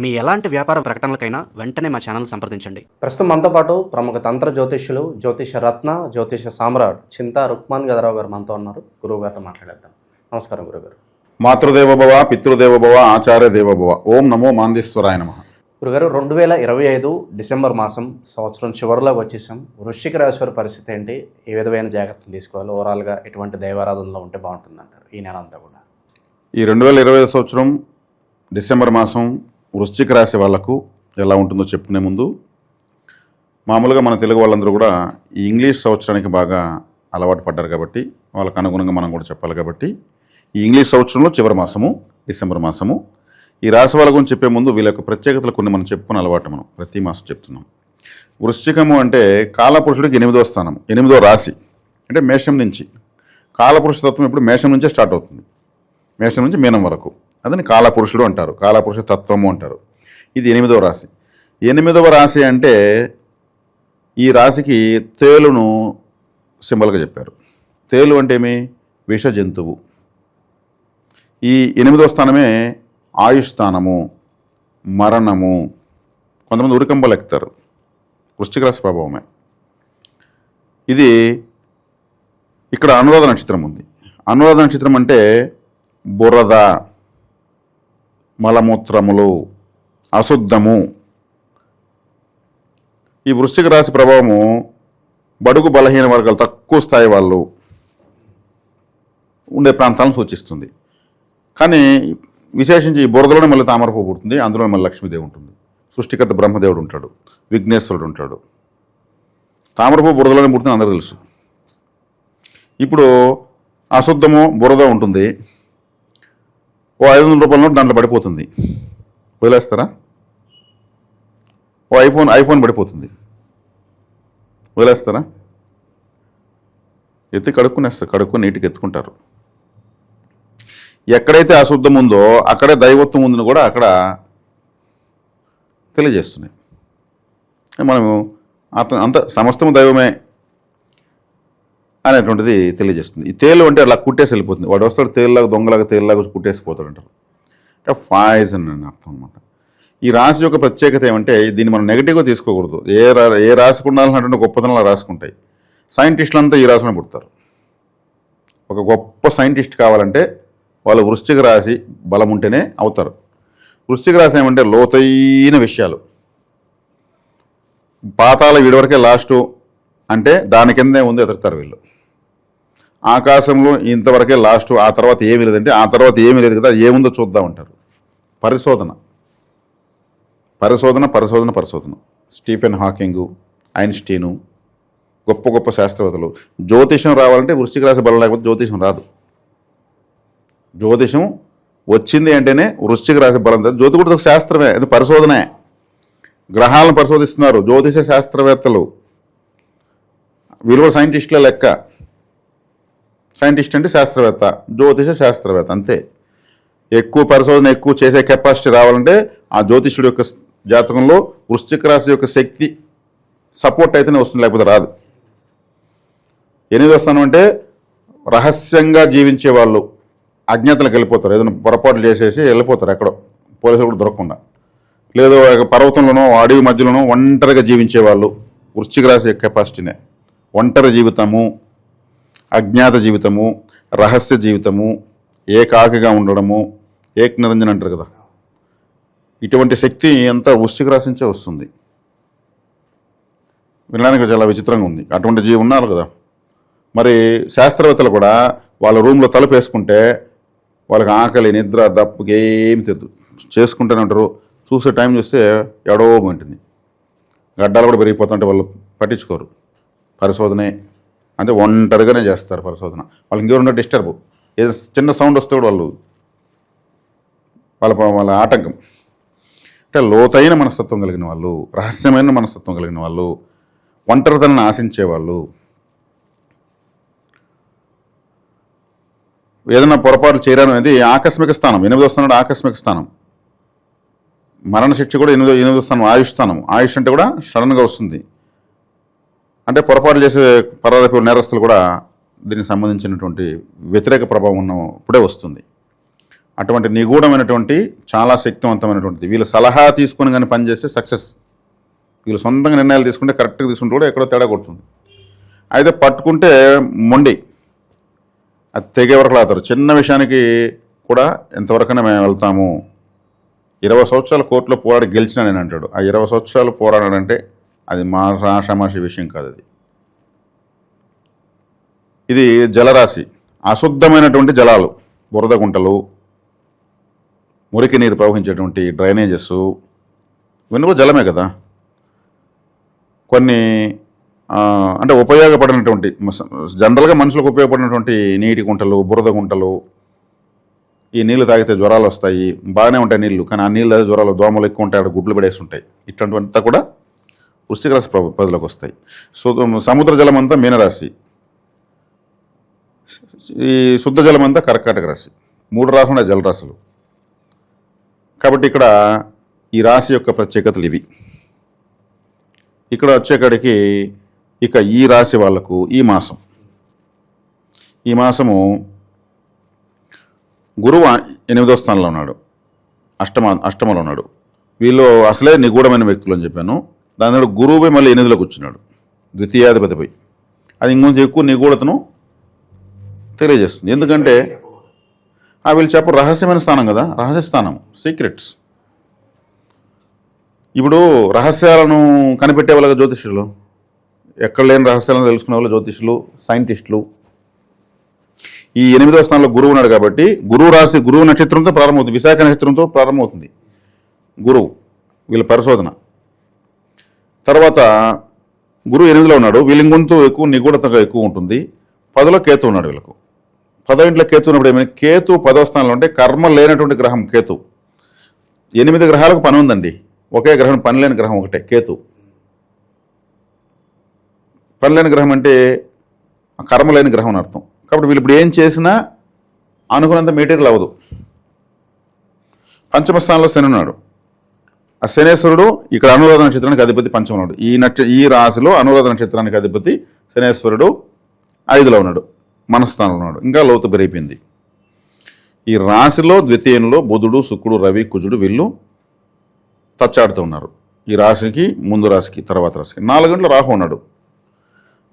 మీ ఎలాంటి వ్యాపార ప్రకటనలకైనా వెంటనే మా ఛానల్ సంప్రదించండి. ప్రస్తుతం మనతో పాటు ప్రముఖ తంత్ర జ్యోతిష్యులు జ్యోతిష రత్న జ్యోతిష సామ్రాట్ చింతా రుక్మాన్ గదరావు గారు మనతో ఉన్నారు. గురువు గారితో మాట్లాడేద్దాం. నమస్కారం గురుగారు మాతృదేవోభవ పితృదేవోభవ ఆచార్య దేవోభవ. ఓం నమో మాందేశ్వరాయ నమ. గురుగారు రెండు వేల ఇరవై ఐదు డిసెంబర్ మాసం సంవత్సరం చివరిలోకి వచ్చేసాం. వృశ్చిక రాశి పరిస్థితి ఏంటి? ఏ విధమైన జాగ్రత్తలు తీసుకోవాలి? ఓవరాల్గా ఎటువంటి దైవారాధనలో ఉంటే బాగుంటుంది అంటారు ఈ నెల అంతా కూడా? ఈ రెండు వేల ఇరవై సంవత్సరం డిసెంబర్ మాసం వృశ్చిక రాశి వాళ్ళకు ఎలా ఉంటుందో చెప్పుకునే ముందు మామూలుగా మన తెలుగు వాళ్ళందరూ కూడా ఈ ఇంగ్లీష్ సంవత్సరానికి బాగా అలవాటు పడ్డారు కాబట్టి వాళ్ళకు అనుగుణంగా మనం కూడా చెప్పాలి కాబట్టి ఈ ఇంగ్లీష్ సంవత్సరంలో చివరి మాసము డిసెంబర్ మాసము ఈ రాశి వాళ్ళ గురించి చెప్పే ముందు వీళ్ళ యొక్క ప్రత్యేకతలు కొన్ని మనం చెప్పుకుని అలవాటు మనం ప్రతి మాసం చెప్తున్నాం. వృశ్చికము అంటే కాలపురుషుడికి ఎనిమిదో స్థానం ఎనిమిదో రాశి అంటే మేషం నుంచి. కాలపురుష తత్వం ఇప్పుడు మేషం నుంచే స్టార్ట్ అవుతుంది. మేషం నుంచి మీనం వరకు. అదని కాలపురుషుడు అంటారు కాలపురుష తత్వము అంటారు. ఇది ఎనిమిదవ రాశి. ఎనిమిదవ రాశి అంటే ఈ రాశికి తేలును సింబల్గా చెప్పారు. తేలు అంటే ఏమి? విష జంతువు. ఈ ఎనిమిదవ స్థానమే ఆయుష్ స్థానము మరణము. కొంతమంది ఉరికంబలు ఎక్కుతారు వృశ్చిక రాశి ప్రభావమే. ఇది ఇక్కడ అనురాధ నక్షత్రం ఉంది. అనురాధ నక్షత్రం అంటే బురద. మలమూత్రములు అశుద్ధము. ఈ వృశ్చిక రాశి ప్రభావము బడుగు బలహీన వర్గాలు తక్కువ స్థాయి వాళ్ళు ఉండే ప్రాంతాలను సూచిస్తుంది. కానీ విశేషించి ఈ బురదలోనే మళ్ళీ తామరపు పుడుతుంది. అందులో మళ్ళీ లక్ష్మీదేవి ఉంటుంది. సృష్టికర్త బ్రహ్మదేవుడు ఉంటాడు. విఘ్నేశ్వరుడు ఉంటాడు. తామరపు బురదలోనే పుడుతుంది అందరూ తెలుసు. ఇప్పుడు అశుద్ధము బురద ఉంటుంది. ఓ ఐదు వందల రూపాయల నోటు దాంట్లో పడిపోతుంది. వదిలేస్తారా? ఓ ఐఫోన్ ఐఫోన్ పడిపోతుంది. వదిలేస్తారా? ఎత్తి కడుక్కునేస్తారు కడుక్కుని నీటికి ఎత్తుకుంటారు. ఎక్కడైతే అశుద్ధం ఉందో అక్కడే దైవత్వం ఉందని కూడా అక్కడ తెలియజేస్తున్నాయి. మనము అత అంత సమస్తము దైవమే. అనేటువంటిది తెలియజేస్తుంది. ఈ తేలు అంటే అలా కుట్టేసి వెళ్ళిపోతుంది. వాడు వస్తాడు తేలులాగా దొంగలాగా తేలులాగా కుట్టేసిపోతాడు అంటారు. అంటే ఫాయిజన్ అని అర్థం అనమాట ఈ రాశి యొక్క ప్రత్యేకత ఏమంటే దీన్ని మనం నెగిటివ్గా తీసుకోకూడదు. ఏ రా ఏ రాశికి ఉండాలన్నటువంటి గొప్పతనాలు రాసుకుంటాయి. సైంటిస్టులంతా ఈ రాశిలో పుడతారు. ఒక గొప్ప సైంటిస్ట్ కావాలంటే వాళ్ళు వృశ్చిక రాశి బలం ఉంటేనే అవుతారు. వృశ్చిక రాశి ఏమంటే లోతైన విషయాలు. పాతాల వీడి వరకే లాస్టు అంటే దాని కిందే ఉంది ఎదుగుతారు వీళ్ళు. ఆకాశంలో ఇంతవరకే లాస్ట్ ఆ తర్వాత ఏమీ లేదంటే ఆ తర్వాత ఏమీ లేదు కదా ఏముందో చూద్దాం అంటారు పరిశోధన. పరిశోధన పరిశోధన పరిశోధన. స్టీఫెన్ హాకింగు ఐన్స్టీను గొప్ప గొప్ప శాస్త్రవేత్తలు. జ్యోతిషం రావాలంటే వృష్టిక రాశి బలం లేకపోతే జ్యోతిషం రాదు. జ్యోతిషం వచ్చింది అంటేనే వృశ్చిక రాశి బలం జ్యోతి కూడా ఒక శాస్త్రమే అది పరిశోధనే. గ్రహాలను పరిశోధిస్తున్నారు జ్యోతిష శాస్త్రవేత్తలు. వీళ్ళు సైంటిస్టుల లెక్క. సైంటిస్ట్ అంటే శాస్త్రవేత్త జ్యోతిష శాస్త్రవేత్త అంతే. ఎక్కువ పరిశోధన ఎక్కువ చేసే కెపాసిటీ రావాలంటే ఆ జ్యోతిష్యుడి యొక్క జాతకంలో వృశ్చిక రాశి యొక్క శక్తి సపోర్ట్ అయితేనే వస్తుంది లేకపోతే రాదు. ఎనిమిది వస్తాను అంటే రహస్యంగా జీవించే వాళ్ళు అజ్ఞాతలకు వెళ్ళిపోతారు. ఏదైనా పొరపాట్లు చేసేసి వెళ్ళిపోతారు ఎక్కడో. పోలీసులు కూడా దొరకకుండా. లేదు పర్వతంలోనో అడవి మధ్యలోనో ఒంటరిగా జీవించే వాళ్ళు వృశ్చిక రాశి యొక్క కెపాసిటీనే ఒంటరి జీవితము అజ్ఞాత జీవితము రహస్య జీవితము ఏకాకిగా ఉండడము ఏక నిరంజన్ అంటారు కదా. ఇటువంటి శక్తి అంతా వృశ్చిక వస్తుంది. వినడానికి చాలా విచిత్రంగా ఉంది. అటువంటి జీవి ఉన్నారు కదా. మరి శాస్త్రవేత్తలు కూడా వాళ్ళ రూమ్లో తలుపు వేసుకుంటే వాళ్ళకి ఆకలి నిద్ర దప్పుకి ఏమి తెద్దు చేసుకుంటూనే ఉంటారు. చూసే టైం చూస్తే ఎడో ఉంటుంది గడ్డాలు కూడా పెరిగిపోతుంటే వాళ్ళు పట్టించుకోరు. పరిశోధనే అంటే ఒంటరిగానే చేస్తారు పరిశోధన. వాళ్ళకి ఇంకెవరున్నా డిస్టర్బ్. ఏదో చిన్న సౌండ్ వస్తే కూడా వాళ్ళు వాళ్ళ వాళ్ళ ఆటంకం. అంటే లోతైన మనస్తత్వం కలిగిన వాళ్ళు రహస్యమైన మనస్తత్వం కలిగిన వాళ్ళు ఒంటరితనాన్ని ఆశించే వాళ్ళు ఏదైనా పొరపాటు చేయడం అనేది ఆకస్మిక స్థానం. ఎనిమిదో స్థానం ఆకస్మిక స్థానం. మరణశిక్ష కూడా ఎనిమిదో ఎనిమిదో స్థానం ఆయుష్ స్థానం. ఆయుష్ అంటే కూడా సడన్గా వస్తుంది. అంటే పొరపాటు చేసే పరారపు నేరస్తులు కూడా దీనికి సంబంధించినటువంటి వ్యతిరేక ప్రభావం ఉన్న ఇప్పుడే వస్తుంది. అటువంటి నిగూఢమైనటువంటి చాలా శక్తివంతమైనటువంటిది వీళ్ళు సలహా తీసుకుని కానీ పనిచేస్తే సక్సెస్. వీళ్ళు సొంతంగా నిర్ణయాలు తీసుకుంటే కరెక్ట్గా తీసుకుంటే కూడా ఎక్కడో తేడా కొడుతుంది. అయితే పట్టుకుంటే మొండి. అది తెగే వరకు లాతారు చిన్న విషయానికి కూడా ఎంతవరకైనా మేము వెళ్తాము. ఇరవై సంవత్సరాల కోర్టులో పోరాడి గెలిచిన నేను అంటాడు. ఆ ఇరవై సంవత్సరాలు పోరాడాడంటే అది మా ఆషామాషి విషయం కాదు అది. ఇది జలరాశి అశుద్ధమైనటువంటి జలాలు బురద గుంటలు మురికి నీరు ప్రవహించేటువంటి డ్రైనేజెస్ ఇవన్నీ కూడా జలమే కదా. కొన్ని అంటే ఉపయోగపడినటువంటి జనరల్గా మనుషులకు ఉపయోగపడినటువంటి నీటి గుంటలు బురద గుంటలు ఈ నీళ్ళు తాగితే జ్వరాలు వస్తాయి బాగానే ఉంటాయి నీళ్ళు కానీ ఆ నీళ్ళ జ్వరాలు దోమలు ఎక్కువ ఉంటాయి అక్కడ గుడ్లు పడేసి ఉంటాయి. ఇట్లాంటివంతా కూడా వృశ్చిక రాశి ప్ర- వస్తాయి సో సముద్ర జలం అంతా మీనరాశి. ఈ శుద్ధ జలం అంతా కర్కాటక రాశి. మూడు రాసులు ఉన్నాయి జలరాశులు. కాబట్టి ఇక్కడ ఈ రాశి యొక్క ప్రత్యేకతలు ఇవి. ఇక్కడ వచ్చేకాడికి ఇక ఈ రాశి వాళ్ళకు ఈ మాసం. ఈ మాసము గురువు ఎనిమిదో స్థానంలో ఉన్నాడు. అష్టమ అష్టమంలో ఉన్నాడు. వీళ్ళు అసలే నిగూఢమైన వ్యక్తులు అని చెప్పాను. దాని తర్వాత గురువుపై మళ్ళీ ఎనిమిదిలోకి వచ్చినాడు. ద్వితీయాధిపతిపై అది ఇంకొంచెం ఎక్కువ నిగూఢతను తెలియజేస్తుంది. ఎందుకంటే ఆ వీళ్ళు చెప్పు రహస్యమైన స్థానం కదా. రహస్య స్థానం సీక్రెట్స్ ఇప్పుడు రహస్యాలను కనిపెట్టే వాళ్ళ జ్యోతిష్యులు ఎక్కడ లేని రహస్యాలను తెలుసుకునే వాళ్ళు జ్యోతిష్యులు సైంటిస్టులు ఈ ఎనిమిదవ స్థానంలో గురువు ఉన్నాడు కాబట్టి గురువు రాశి గురువు నక్షత్రంతో ప్రారంభమవుతుంది. విశాఖ నక్షత్రంతో ప్రారంభమవుతుంది గురువు వీళ్ళ పరిశోధన. తర్వాత గురువు ఎనిమిదిలో ఉన్నాడు? వీళ్ళ ఎక్కువ నిగూఢతగా ఎక్కువ ఉంటుంది. పదిలో కేతు ఉన్నాడు వీళ్ళకు. పదో ఇంట్లో కేతు ఉన్నప్పుడు ఏమైనా కేతు పదో స్థానంలో ఉంటే కర్మ లేనటువంటి గ్రహం కేతు. ఎనిమిది గ్రహాలకు పని ఉందండి. ఒకే గ్రహం పని లేని గ్రహం ఒకటే కేతు. పని లేని గ్రహం అంటే కర్మ లేని గ్రహం అని అర్థం. కాబట్టి వీళ్ళు ఇప్పుడు ఏం చేసినా అనుకున్నంత మెటీరియల్ అవ్వదు. పంచమ స్థానంలో శని ఉన్నాడు. ఆ శనేశ్వరుడు ఇక్కడ అనురాధ నక్షత్రానికి అధిపతి పంచమనుడు ఈ నక్ష ఈ రాశిలో అనురాధ నక్షత్రానికి అధిపతి శనేశ్వరుడు ఐదులో ఉన్నాడు. మనస్థానంలో ఉన్నాడు. ఇంకా లోతు పెరిగిపోయింది. ఈ రాశిలో ద్వితీయంలో బుధుడు శుక్రుడు రవి కుజుడు వీళ్ళు తచ్చాడుతూ ఉన్నారు. ఈ రాశికి ముందు రాశికి తర్వాత రాశికి. నాలుగంటల రాహు ఉన్నాడు.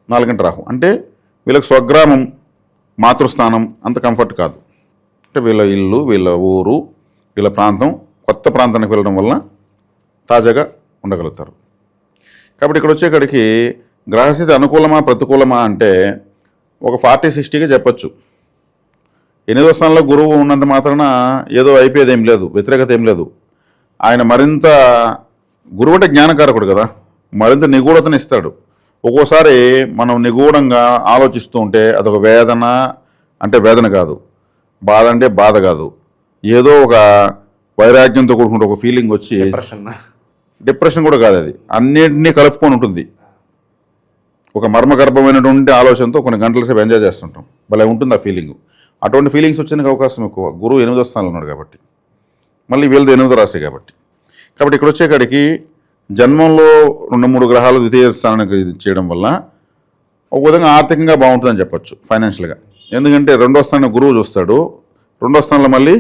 నాలుగు గంటల రాహు. అంటే వీళ్ళకి స్వగ్రామం మాతృస్థానం అంత కంఫర్ట్ కాదు. అంటే వీళ్ళ ఇల్లు వీళ్ళ ఊరు వీళ్ళ ప్రాంతం కొత్త ప్రాంతానికి వెళ్ళడం వల్ల తాజాగా ఉండగలుగుతారు. కాబట్టి ఇక్కడ వచ్చేకాడికి గ్రహస్థితి అనుకూలమా ప్రతికూలమా అంటే ఒక ఫార్టీ సిక్స్టీగా చెప్పొచ్చు. ఎనిమిదో స్థానంలో గురువు ఉన్నంత మాత్రాన ఏదో అయిపోయేది ఏం లేదు వ్యతిరేకత ఏం లేదు. ఆయన మరింత గురువు అంటే జ్ఞానకారకుడు కదా మరింత నిగూఢతను ఇస్తాడు. ఒక్కోసారి మనం నిగూఢంగా ఆలోచిస్తూ ఉంటే అదొక వేదన అంటే వేదన కాదు బాధ అంటే బాధ కాదు. ఏదో ఒక వైరాగ్యంతో కూడుకుంటే ఒక ఫీలింగ్ వచ్చి డిప్రెషన్ కూడా కాదు అది. అన్నింటినీ కలుపుకొని ఉంటుంది. ఒక మర్మగర్భమైనటువంటి ఆలోచనతో కొన్ని గంటల సేపు ఎంజాయ్ చేస్తుంటాం. భలే ఉంటుంది ఆ ఫీలింగ్ అటువంటి ఫీలింగ్స్ వచ్చేందుకు అవకాశం ఎక్కువ. గురువు ఎనిమిదో స్థానంలో ఉన్నాడు కాబట్టి. మళ్ళీ వీళ్ళది ఎనిమిదో రాశి కాబట్టి. కాబట్టి ఇక్కడ వచ్చేకాడికి జన్మంలో రెండు మూడు గ్రహాలు ద్వితీయ స్థానానికి చేయడం వల్ల ఒక విధంగా ఆర్థికంగా బాగుంటుందని చెప్పొచ్చు ఫైనాన్షియల్గా ఎందుకంటే రెండో స్థానం గురువు చూస్తాడు. రెండో స్థానంలో మళ్ళీ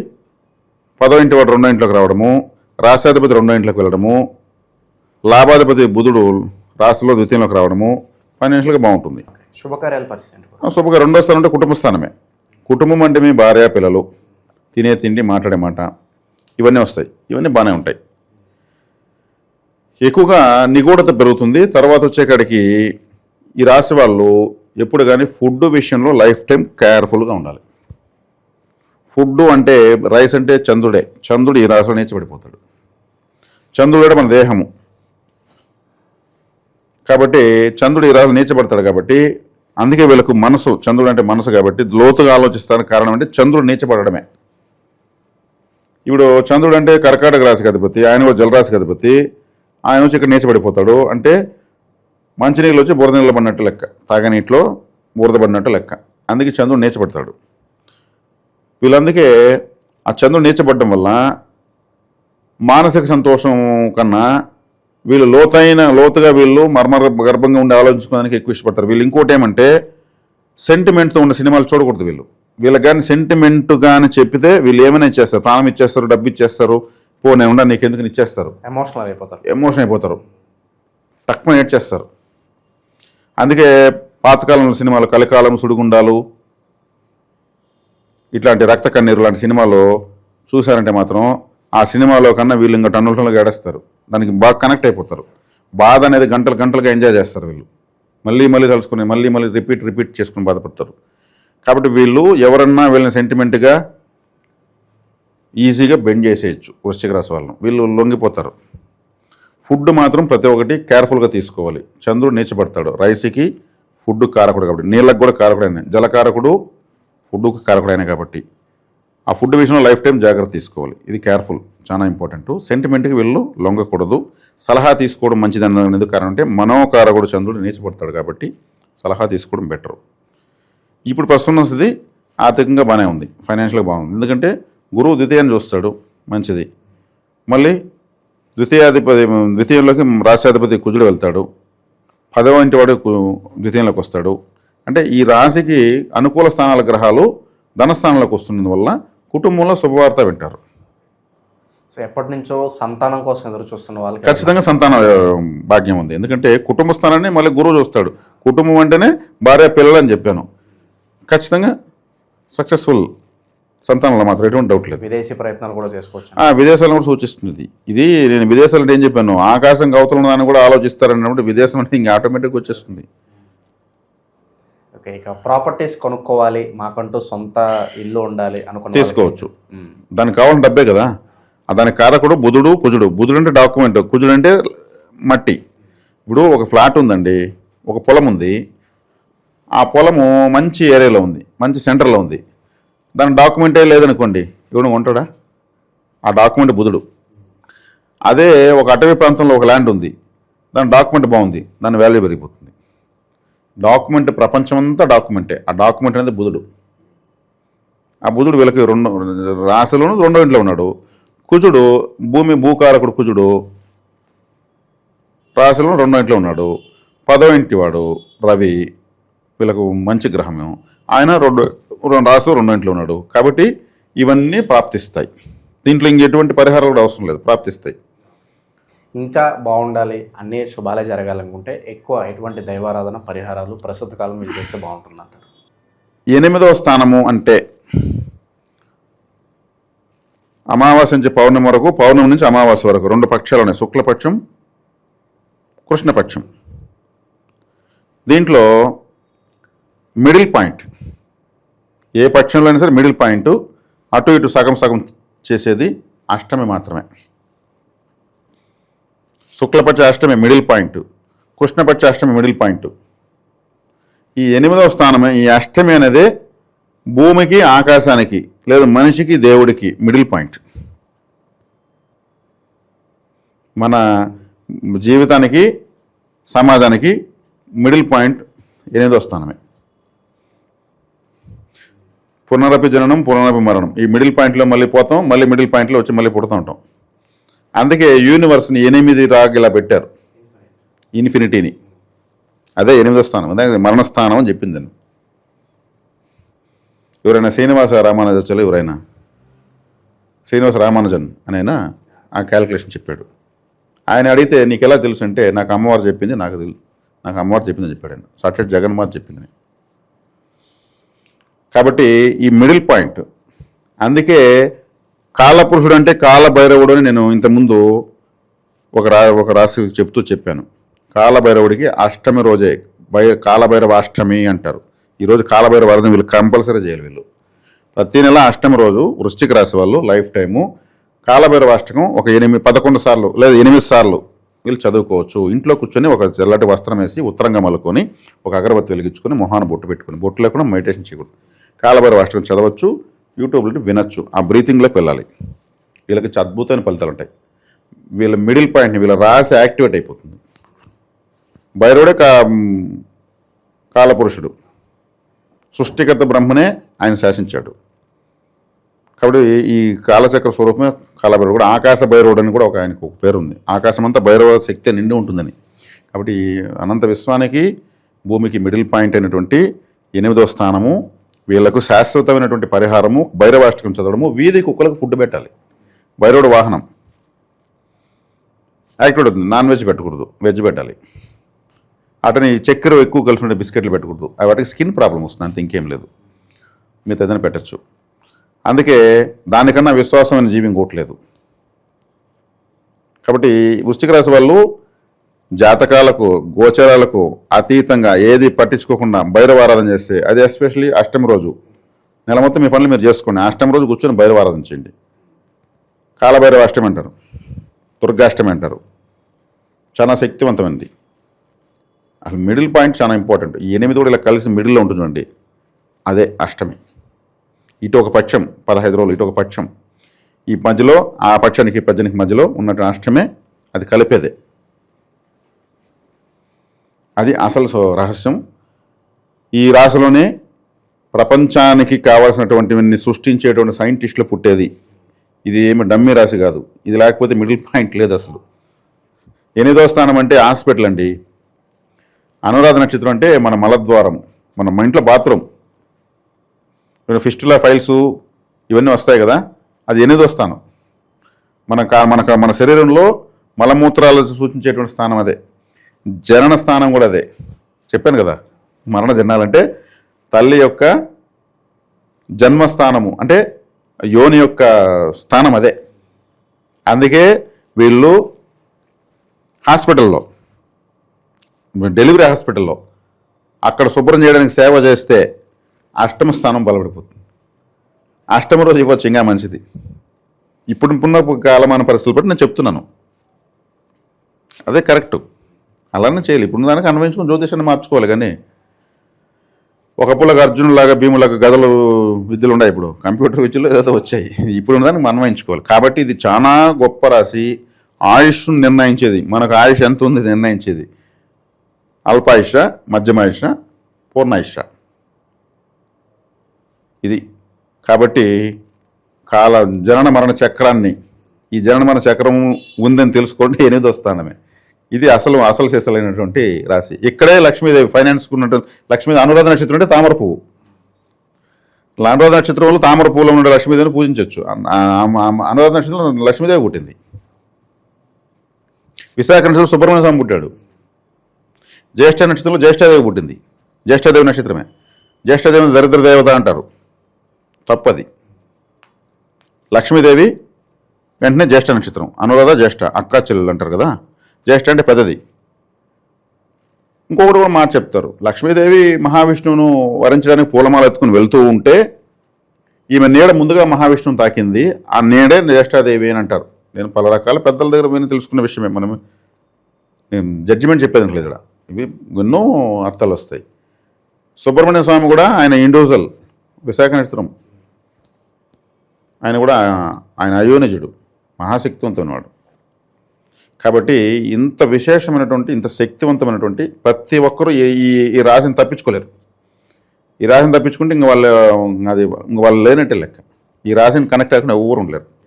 పదో ఇంటి వాడు రెండో ఇంట్లోకి రావడము రాష్ట్రాధిపతి రెండో ఇంట్లోకి వెళ్ళడము లాభాధిపతి బుధుడు రాష్ట్రంలో ద్వితీయంలోకి రావడము ఫైనాన్షియల్గా బాగుంటుంది. శుభకార్యాల పరిస్థితి రెండో స్థానం అంటే కుటుంబ స్థానమే. కుటుంబం అంటే మీ భార్య పిల్లలు తినే తిండి మాట్లాడే మాట. ఇవన్నీ వస్తాయి. ఇవన్నీ బాగానే ఉంటాయి. ఎక్కువగా నిగూఢత పెరుగుతుంది. తర్వాత వచ్చేకాడికి ఈ రాశి వాళ్ళు ఎప్పుడు కానీ ఫుడ్ విషయంలో లైఫ్ టైం కేర్ఫుల్గా ఉండాలి. ఫుడ్ అంటే రైస్ అంటే చంద్రుడే. చంద్రుడు ఈ రాశిలో నీచబడిపోతాడు చంద్రుడు మన దేహము. కాబట్టి చంద్రుడు ఈ రాశిలో నీచబడతాడు కాబట్టి అందుకే వీళ్ళకు మనసు చంద్రుడు అంటే మనసు కాబట్టి లోతుగా ఆలోచిస్తానికి కారణం అంటే చంద్రుడు నీచబడమే ఇప్పుడు చంద్రుడు అంటే కర్కాటక రాశికి అధిపతి ఆయన కూడా జలరాశికి అధిపతి ఆయన వచ్చి ఇక్కడ నీచబడిపోతాడు అంటే మంచినీళ్ళు వచ్చి బురద నీళ్ళు పడినట్టు లెక్క తాగనీటిలో బురద పడినట్టు లెక్క. అందుకే చంద్రుడు నీచబడతాడు. వీళ్ళందుకే ఆ చంద్రుడు నీచబడడం వల్ల మానసిక సంతోషం కన్నా వీళ్ళు లోతైన లోతుగా వీళ్ళు మర్మ గర్భంగా ఉండి ఆలోచించుకోవడానికి ఎక్కువ ఇష్టపడతారు. వీళ్ళు ఇంకోటి ఏమంటే సెంటిమెంట్తో ఉన్న సినిమాలు చూడకూడదు వీళ్ళు. వీళ్ళకి కానీ సెంటిమెంట్ కానీ చెప్పితే వీళ్ళు ఏమైనా ఇచ్చేస్తారు. ప్రాణం ఇచ్చేస్తారు డబ్బు ఇచ్చేస్తారు పో నేను ఉండా నీకు ఎందుకు ఇచ్చేస్తారు. ఎమోషనల్ అయిపోతారు. ఎమోషన్ అయిపోతారు. తక్కువ ఏడ్చేస్తారు. అందుకే పాతకాలంలో సినిమాలు కలికాలం సుడిగుండాలు ఇట్లాంటి రక్త కన్నీరు లాంటి సినిమాలు చూశారంటే మాత్రం ఆ సినిమాలో కన్నా వీళ్ళు ఇంకా టన్నుల టన్నులుగా ఏడేస్తారు. దానికి బాగా కనెక్ట్ అయిపోతారు. బాధ అనేది గంటలు గంటలుగా ఎంజాయ్ చేస్తారు వీళ్ళు. మళ్ళీ మళ్ళీ తలుచుకుని మళ్ళీ మళ్ళీ రిపీట్ రిపీట్ చేసుకుని బాధపడతారు. కాబట్టి వీళ్ళు ఎవరన్నా వీళ్ళని సెంటిమెంట్గా ఈజీగా బెండ్ చేసేయచ్చు వృశ్చిక రాశి వాళ్ళను. వీళ్ళు లొంగిపోతారు. ఫుడ్ మాత్రం ప్రతి ఒక్కటి కేర్ఫుల్గా తీసుకోవాలి. చంద్రుడు నీచబడతాడు. రైస్కి ఫుడ్ కారకుడు కాబట్టి నీళ్ళకు కూడా కారకుడైన జలకారకుడు ఫుడ్కు కారకుడైన కాబట్టి. ఆ ఫుడ్ విషయంలో లైఫ్ టైం జాగ్రత్త తీసుకోవాలి. ఇది కేర్ఫుల్ చాలా ఇంపార్టెంట్. సెంటిమెంట్కి వీళ్ళు లొంగకూడదు. సలహా తీసుకోవడం మంచిది అన్నది ఎందుకు కారణం అంటే మనోకారకుడు చంద్రుడు నీచబడతాడు కాబట్టి సలహా తీసుకోవడం బెటర్. ఇప్పుడు ప్రస్తుతం స్థితి ఆర్థికంగా బాగానే ఉంది. ఫైనాన్షియల్గా బాగుంది. ఎందుకంటే గురువు ద్వితీయాన్ని చూస్తాడు. మంచిది. మళ్ళీ ద్వితీయాధిపతి ద్వితీయంలోకి రాశ్యాధిపతి కుజుడు వెళ్తాడు. పదవ ఇంటి వాడు కు- ద్వితీయంలోకి వస్తాడు. అంటే ఈ రాశికి అనుకూల స్థానాల గ్రహాలు ధనస్థానంలోకి వస్తున్నందువల్ల కుటుంబంలో శుభవార్త వింటారు. సో ఎప్పటి నుంచో సంతానం కోసం ఎదురు చూస్తున్న వాళ్ళకి ఖచ్చితంగా సంతాన భాగ్యం ఉంది. ఎందుకంటే కుటుంబ స్థానాన్ని మళ్ళీ గురువు చూస్తాడు. కుటుంబం అంటేనే భార్య పిల్లలు అని చెప్పాను. ఖచ్చితంగా సక్సెస్ఫుల్ సంతానంలో మాత్రం ఎటువంటి డౌట్ లేదు. విదేశీ ప్రయత్నాలు కూడా చేసుకోవచ్చు. ఆ, విదేశాలను కూడా సూచిస్తుంది. ఇది. నేను విదేశాలు అంటే ఏం చెప్పాను? ఆకాశం అవతల ఉన్నదాన్ని కూడా ఆలోచిస్తారన్నప్పుడు విదేశం అంటే ఇంకా ఆటోమేటిక్గా వచ్చేస్తుంది. ఓకే ఇక ప్రాపర్టీస్ కొనుక్కోవాలి మాకంటూ సొంత ఇల్లు ఉండాలి అనుకున్న తీసుకోవచ్చు. దానికి కావాలని డబ్బే కదా. దాని కారకుడు బుధుడు కుజుడు బుధుడు అంటే డాక్యుమెంట్ కుజుడు అంటే మట్టి. ఇప్పుడు ఒక ఫ్లాట్ ఉందండి ఒక పొలం ఉంది. ఆ పొలము మంచి ఏరియాలో ఉంది మంచి సెంటర్లో ఉంది. దాని డాక్యుమెంటే లేదనుకోండి ఇవ్వడం ఉంటాడా ఆ డాక్యుమెంట్ బుధుడు. అదే ఒక అటవీ ప్రాంతంలో ఒక ల్యాండ్ ఉంది దాని డాక్యుమెంట్ బాగుంది దాని వాల్యూ పెరిగిపోతుంది. డాక్యుమెంట్ ప్రపంచమంతా డాక్యుమెంటే ఆ డాక్యుమెంట్ అనేది బుధుడు. ఆ బుధుడు వీళ్ళకి రెండు రాశిలోను రెండో ఇంట్లో ఉన్నాడు. కుజుడు భూమి భూకారకుడు కుజుడు రాశిలో రెండో ఇంట్లో ఉన్నాడు. పదో ఇంటి వాడు రవి. వీళ్ళకు మంచి గ్రహము. ఆయన రెండు రెండు రాశిలో రెండో ఇంట్లో ఉన్నాడు. కాబట్టి ఇవన్నీ ప్రాప్తిస్తాయి. దీంట్లో ఇంకెటువంటి పరిహారాలు కూడా అవసరం లేదు. ప్రాప్తిస్తాయి. ఇంకా బాగుండాలి అన్ని శుభాలే జరగాలనుకుంటే ఎక్కువ ఎటువంటి దైవారాధన పరిహారాలు ప్రస్తుత కాలం మీరు చేస్తే బాగుంటుంది అంటారు ఎనిమిదవ స్థానము అంటే అమావాస్య నుంచి పౌర్ణమి వరకు పౌర్ణమి నుంచి అమావాస్య వరకు రెండు పక్షాలు ఉన్నాయి. శుక్లపక్షం కృష్ణపక్షం. దీంట్లో మిడిల్ పాయింట్. ఏ పక్షంలో అయినా సరే మిడిల్ పాయింట్. అటు ఇటు సగం సగం చేసేది అష్టమి మాత్రమే. శుక్లపక్ష అష్టమి మిడిల్ పాయింట్. కృష్ణపక్ష అష్టమి మిడిల్ పాయింట్. ఈ ఎనిమిదవ స్థానమే ఈ అష్టమి అనేది భూమికి ఆకాశానికి లేదా మనిషికి దేవుడికి మిడిల్ పాయింట్. మన జీవితానికి సమాజానికి మిడిల్ పాయింట్ ఎనిమిదో స్థానమే. పునరపి జననం పునరపి మరణం. ఈ మిడిల్ పాయింట్లో మళ్ళీ పోతాం మళ్ళీ మిడిల్ పాయింట్లో వచ్చి మళ్ళీ పుడుతూ ఉంటాం. అందుకే యూనివర్స్ని ఎనిమిది రాగిలా ఇలా పెట్టారు. ఇన్ఫినిటీని. అదే ఎనిమిదో స్థానం. అదే మరణస్థానం అని చెప్పింది నేను. ఎవరైనా శ్రీనివాస రామానుజాచార్యులు ఎవరైనా? శ్రీనివాస రామానుజన్ అని ఆయన ఆ క్యాలిక్యులేషన్ చెప్పాడు. ఆయన అడిగితే నీకు ఎలా తెలుసు అంటే నాకు అమ్మవారు చెప్పింది నాకు తెలుసు నాకు అమ్మవారు చెప్పిందని చెప్పాడు ఆయన. సాక్షాత్ జగన్మాత చెప్పింది కాబట్టి ఈ మిడిల్ పాయింట్ అందుకే కాలపురుషుడు అంటే కాలభైరవుడు అని నేను ఇంతకుముందు ఒక రా ఒక రాశి చెప్తూ చెప్పాను. కాలభైరవుడికి అష్టమి రోజే భై కాలభైరవ అష్టమి అంటారు. ఈరోజు కాలభైర వరద వీళ్ళు కంపల్సరీ చేయాలి వీళ్ళు. ప్రతి నెల అష్టమి రోజు వృశ్చిక రాశి వాళ్ళు లైఫ్ టైము కాలభైరవ అష్టకం ఒక ఎనిమిది పదకొండు సార్లు లేదా ఎనిమిది సార్లు వీళ్ళు చదువుకోవచ్చు. ఇంట్లో కూర్చొని ఒక తెల్లటి వస్త్రం వేసి ఉత్తరంగా మలుకొని ఒక అగరబత్తి వెలిగించుకొని మొహాన బొట్టు పెట్టుకొని బొట్టు లేకుండా మెడిటేషన్ చేయకూడదు. కాలభైరవ అష్టకం చదవచ్చు యూట్యూబ్లో వినొచ్చు ఆ బ్రీతింగ్లోకి వెళ్ళాలి. వీళ్ళకి అద్భుతమైన ఫలితాలు ఉంటాయి. వీళ్ళ మిడిల్ పాయింట్ని వీళ్ళ రాసి యాక్టివేట్ అయిపోతుంది. భైరవుడే కా కాలపురుషుడు. సృష్టికర్త బ్రహ్మనే ఆయన శాసించాడు. కాబట్టి ఈ కాలచక్ర స్వరూపమే కాలభైరవుడు కూడా ఆకాశ భైరవుడు అని కూడా ఒక ఆయనకు ఒక పేరు ఉంది ఆకాశం అంతా భైరవ శక్తి నిండి ఉంటుందని. కాబట్టి అనంత విశ్వానికి భూమికి మిడిల్ పాయింట్ అయినటువంటి ఎనిమిదవ స్థానము వీళ్ళకు శాశ్వతమైనటువంటి పరిహారము భైరవాష్టకం చదవడము వీధి కుక్కలకు ఫుడ్ పెట్టాలి. భైరవుడు వాహనం. యాక్టివ్ నాన్ వెజ్ పెట్టకూడదు. వెజ్ పెట్టాలి. అటని చక్కెర ఎక్కువ కలిసి ఉండే బిస్కెట్లు పెట్టకూడదు. అవి వాటికి స్కిన్ ప్రాబ్లం వస్తుంది అంత ఇంకేం లేదు. మిగతా ఏదైనా పెట్టచ్చు. అందుకే దానికన్నా విశ్వాసమైన జీవి ఇంకోట్లేదు కాబట్టి వృష్టిక రాశి వాళ్ళు జాతకాలకు గోచరాలకు అతీతంగా ఏది పట్టించుకోకుండా భైరవారాధన చేస్తే అది ఎస్పెషల్లీ అష్టమి రోజు. నెల మొత్తం మీ పనులు మీరు చేసుకోండి. అష్టమి రోజు కూర్చొని భైరవారాధన చేయండి. కాలభైరవ అష్టమి అంటారు. దుర్గాష్టమి అంటారు. చాలా శక్తివంతమైనది. అసలు మిడిల్ పాయింట్ చాలా ఇంపార్టెంట్. ఈ ఎనిమిది కూడా ఇలా కలిసి మిడిల్లో ఉంటుందండి అదే అష్టమి. ఇటు ఒక పక్షం పదహైదు రోజులు ఇటు ఒక పక్షం. ఈ మధ్యలో ఆ పక్షానికి ఈ పద్యానికి మధ్యలో ఉన్నటువంటి అష్టమే అది కలిపేదే. అది అసలు సో- రహస్యం. ఈ రాశిలోనే ప్రపంచానికి కావాల్సినటువంటివన్నీ సృష్టించేటువంటి సైంటిస్టులు పుట్టేది. ఇది ఏమి డమ్మి రాశి కాదు. ఇది లేకపోతే మిడిల్ పాయింట్ లేదు అసలు. ఎనిమిదో స్థానం అంటే హాస్పిటల్ అండి. అనురాధ నక్షత్రం అంటే మన మలద్వారం మన మన ఇంట్లో బాత్రూమ్. ఫిస్టులా ఫైల్స్ ఇవన్నీ వస్తాయి కదా అది ఎనిమిదో స్థానం. మన మన మన శరీరంలో మలమూత్రాలు సూచించేటువంటి స్థానం అదే. జనన స్థానం కూడా అదే. చెప్పాను కదా మరణ జనాలంటే తల్లి యొక్క జన్మస్థానము అంటే యోని యొక్క స్థానం అదే. అందుకే వీళ్ళు హాస్పిటల్లో డెలివరీ హాస్పిటల్లో అక్కడ శుభ్రం చేయడానికి సేవ చేస్తే అష్టమ స్థానం బలపడిపోతుంది. అష్టమ రోజు ఇవ్వచ్చు ఇంకా మంచిది. ఇప్పుడు ఉన్న కాలమాన పరిస్థితులు బట్టి నేను చెప్తున్నాను. అదే కరెక్ట్. అలానే చేయాలి. ఇప్పుడు దానికి అన్వయించుకుని జ్యోతిషాన్ని మార్చుకోవాలి కానీ ఒకప్పుడులాగా అర్జునులాగా భీములాగా గదలు విద్యలు ఉన్నాయి ఇప్పుడు. కంప్యూటర్ విద్యలు ఏదో వచ్చాయి. ఇప్పుడు దానికి మనం అన్వయించుకోవాలి. కాబట్టి ఇది చాలా గొప్ప రాశి. ఆయుష్ను నిర్ణయించేది. మనకు ఆయుష్ ఎంత ఉంది నిర్ణయించేది. అల్పాయుష మధ్యమాయుష పూర్ణాయుష ఇది. కాబట్టి కాల జనన మరణ చక్రాన్ని ఈ జనన మరణ చక్రం ఉందని తెలుసుకోండి ఎనిమిదో స్థానమే. ఇది అసలు అసలు చేసలైనటువంటి రాశి. ఇక్కడే లక్ష్మీదేవి ఫైనాన్స్ ఉన్నటువంటి లక్ష్మీదేవి అనురాధ నక్షత్రం అంటే తామర పువ్వు. అనురాధ నక్షత్రంలో తామర పువ్వులో ఉండే లక్ష్మీదేవిని పూజించవచ్చు. అనురాధ నక్షత్రంలో లక్ష్మీదేవి పుట్టింది. విశాఖ నక్షత్రం సుబ్రహ్మణ్య స్వామి పుట్టాడు. జ్యేష్ఠ నక్షత్రంలో జ్యేష్ఠదేవి పుట్టింది. జ్యేష్ఠదేవి నక్షత్రమే. జ్యేష్ఠదేవిని దరిద్ర దేవత అంటారు. తప్పది. లక్ష్మీదేవి వెంటనే జ్యేష్ఠ నక్షత్రం. అనురాధ జ్యేష్ఠ అక్క చెల్లెలు అంటారు కదా. జ్యేష్ఠ అంటే పెద్దది. ఇంకొకటి కూడా మాట చెప్తారు. లక్ష్మీదేవి మహావిష్ణువును వరించడానికి పూలమాల ఎత్తుకుని వెళ్తూ ఉంటే ఈమె నీడ ముందుగా మహావిష్ణువుని తాకింది. ఆ నీడే జ్యేష్ఠాదేవి అని అంటారు. నేను పలు రకాల పెద్దల దగ్గర పోయిన తెలుసుకున్న విషయమే. మనం నేను జడ్జిమెంట్ చెప్పేది లేదు ఇక్కడ. ఇవి ఎన్నో అర్థాలు వస్తాయి. సుబ్రహ్మణ్య స్వామి కూడా ఆయన ఇండివిజువల్ విశాఖ నక్షత్రం ఆయన కూడా ఆయన అయోనిజుడు మహాశక్తివంతమైనవాడు కాబట్టి ఇంత విశేషమైనటువంటి ఇంత శక్తివంతమైనటువంటి ప్రతి ఒక్కరూ ఈ ఈ- రాశిని తప్పించుకోలేరు. ఈ రాశిని తప్పించుకుంటే ఇంక వాళ్ళ అది ఇంక వాళ్ళు లేనట్టే లెక్క. ఈ రాశిని కనెక్ట్ అవ్వకుండా ఎవరు ఉండలేరు.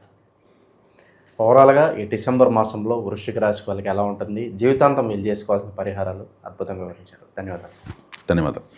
ఓవరాల్గా ఈ డిసెంబర్ మాసంలో వృశ్చిక రాశి వాళ్ళకి ఎలా ఉంటుంది? జీవితాంతం వీళ్ళు చేసుకోవాల్సిన పరిహారాలు అద్భుతంగా వివరించారు. ధన్యవాదాలు సార్. ధన్యవాదాలు.